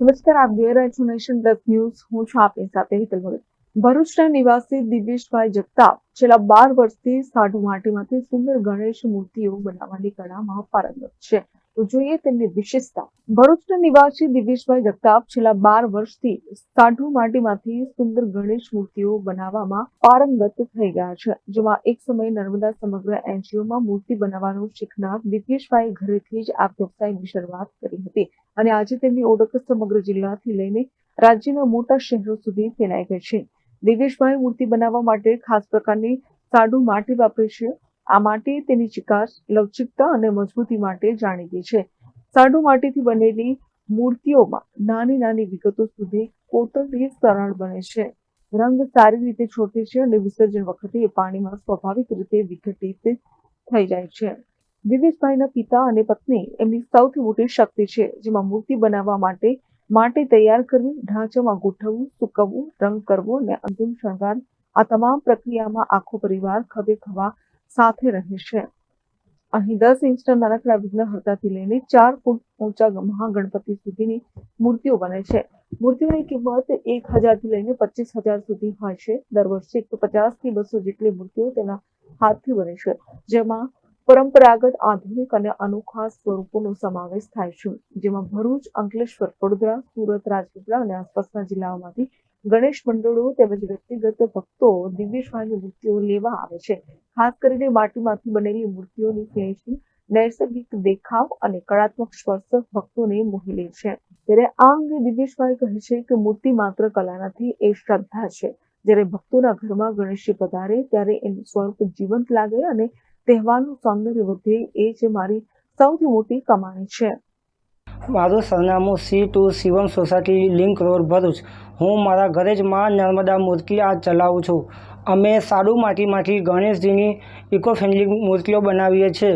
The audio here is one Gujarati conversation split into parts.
નમસ્કાર, આપ જોઈ રહ્યા છો ન્યૂઝ. હું છું આપની સાથે હિતલ ભગત. ભરૂચના નિવાસી દિવ્યેશભાઈ જગતાપ છેલ્લા બાર વર્ષથી સાઢુ માટીમાંથી સુંદર ગણેશ મૂર્તિઓ બનાવવાની કળામાં પારંગત છે. તો જોઈએ તેમની વિશેષતા. ભરૂચના નિવાસી દિવ્યેશભાઈ જગતાપ છેલ્લા બાર વર્ષથી સાઢુ માટીમાંથી સુંદર ગણેશ મૂર્તિઓ બનાવવામાં પારંગત થઈ ગયા છે. જેમાં એક સમયે નર્મદા સમગ્ર એનજીઓમાં મૂર્તિ બનાવવાનું શીખનાર દિવ્યેશભાઈ ઘરેથી જ આ વ્યવસાયની શરૂઆત કરી હતી. અને આજે તેમની ઓળખ સમગ્ર જિલ્લાથી લઈને રાજ્યના મોટા શહેરો સુધી ફેલાઈ ગઈ છે. દિવેશભાઈ મૂર્તિ બનાવવા માટે ખાસ પ્રકારની સાડું માટી વાપરે છે. આ માટી તેની ચિકાસ લવચિકતા અને મજબૂતી માટે જાણીતી છે. સાડું માટીથી બનેલી મૂર્તિઓમાં નાની નાની વિગતો સુધી કોતરણી સરળ બને છે. રંગ સારી રીતે છોટે છે અને વિસર્જન વખતે એ પાણીમાં સ્વાભાવિક રીતે વિઘટિત થઈ જાય છે. દિવેશભાઈના પિતા અને પત્ની એમની સૌથી મોટી શક્તિ છે, જેમાં મૂર્તિ બનાવવા માટે, માટી તૈયાર કરવી, ઢાંચામાં ગોઠવવું, સૂકવવું, રંગ કરવો અને અંતિમ શણગાર આ તમામ પ્રક્રિયામાં આખો પરિવાર ખભે ખભા સાથે રહે છે. અહીં દસ ઇંચના નાનકડા વિઘ્નહર્તાથી લઈને ચાર ફૂટ ઊંચા મહાગણપતિ સુધીની મૂર્તિઓ બને છે. મૂર્તિઓની કિંમત એક હજારથી લઈને પચીસ હજાર સુધી હોય છે. દર વર્ષે એકસો પચાસથી બસો જેટલી મૂર્તિઓ તેના હાથથી બને છે. જેમાં પરંપરાગત, આધુનિક અને અનોખા સ્વરૂપોનો સમાવેશ થાય છે, જેમાં ભરૂચ, અંકલેશ્વર, વડોદરા, સુરત, રાજપીપળા અને આસપાસના જિલ્લાઓમાંથી ગણેશ મંડળો તેમજ વ્યક્તિગત ભક્તો દિવ્યેશભાઈની મૂર્તિઓ લેવા આવે છે. ખાસ કરીને માટીમાંથી બનેલી મૂર્તિઓની ફિનિશિંગ નૈસર્ગિક દેખાવ અને કળાત્મક સ્પર્શ ભક્તોને મોહી લે છે. ત્યારે આ અંગે દિવ્યેશભાઈ કહે છે કે મૂર્તિ માત્ર કલા નથી એ શ્રદ્ધા છે. જ્યારે ભક્તોના ઘરમાં ગણેશજી પધારે, ત્યારે એનું સ્વરૂપ જીવંત લાગે અને તહેવારનું સૌંદર્ય વધે એ જ મારી સૌથી મોટી કમાણી છે. મારું સરનામું C two Shivam society link road Bharuch. હું મારા ઘરે જ માં નર્મદા મૂર્તિ આ ચલાવું છું. અમે સારું માટીમાંથી ગણેશજીની ઇકો ફ્રેન્ડલી મૂર્તિઓ બનાવીએ છીએ.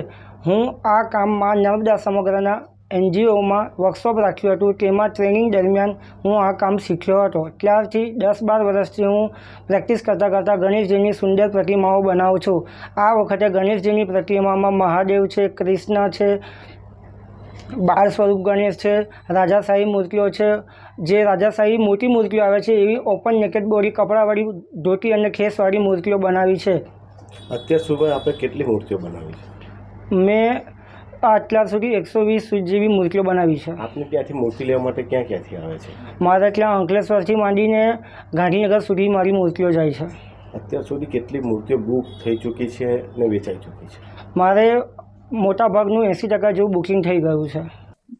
હું આ કામમાં નર્મદા સમગ્રના એનજીઓમાં વર્કશોપ રાખ્યું હતું તેમાં ટ્રેનિંગ દરમિયાન હું આ કામ શીખ્યો હતો. ત્યારથી દસ બાર વર્ષથી હું પ્રેક્ટિસ કરતાં કરતાં ગણેશજીની સુંદર પ્રતિમાઓ બનાવું છું. આ વખતે ગણેશજીની પ્રતિમામાં મહાદેવ છે કૃષ્ણ છે બાળ સ્વરૂપ ગણેશ છે રાજાશાહી મૂર્તિઓ છે. જે રાજાશાહી મોટી મૂર્તિઓ આવે છે એવી ઓપન નેકેટ બોડી કપડાવાળી ધોતી અને ખેસવાળી મૂર્તિઓ બનાવી છે. અત્યાર સુધી આપણે કેટલી મૂર્તિઓ બનાવી છે? મેં અત્યાર સુધી એકસો વીસ જેવી મૂર્તિઓ બનાવી છે. આપને ત્યાંથી મૂર્તિ લેવા માટે ક્યાં ક્યાંથી આવે છે? મારે ત્યાં અંકલેશ્વરથી માંડીને ગાંધીનગર સુધી મારી મૂર્તિઓ જાય છે. અત્યાર સુધી કેટલી મૂર્તિઓ બુક થઈ ચૂકી છે ને વેચાઈ ચૂકી છે? મારે મોટાભાગનું એંસી ટકા જેવું બુકિંગ થઈ ગયું છે.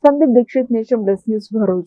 Sandeep Dixit nation plus news Bharuch.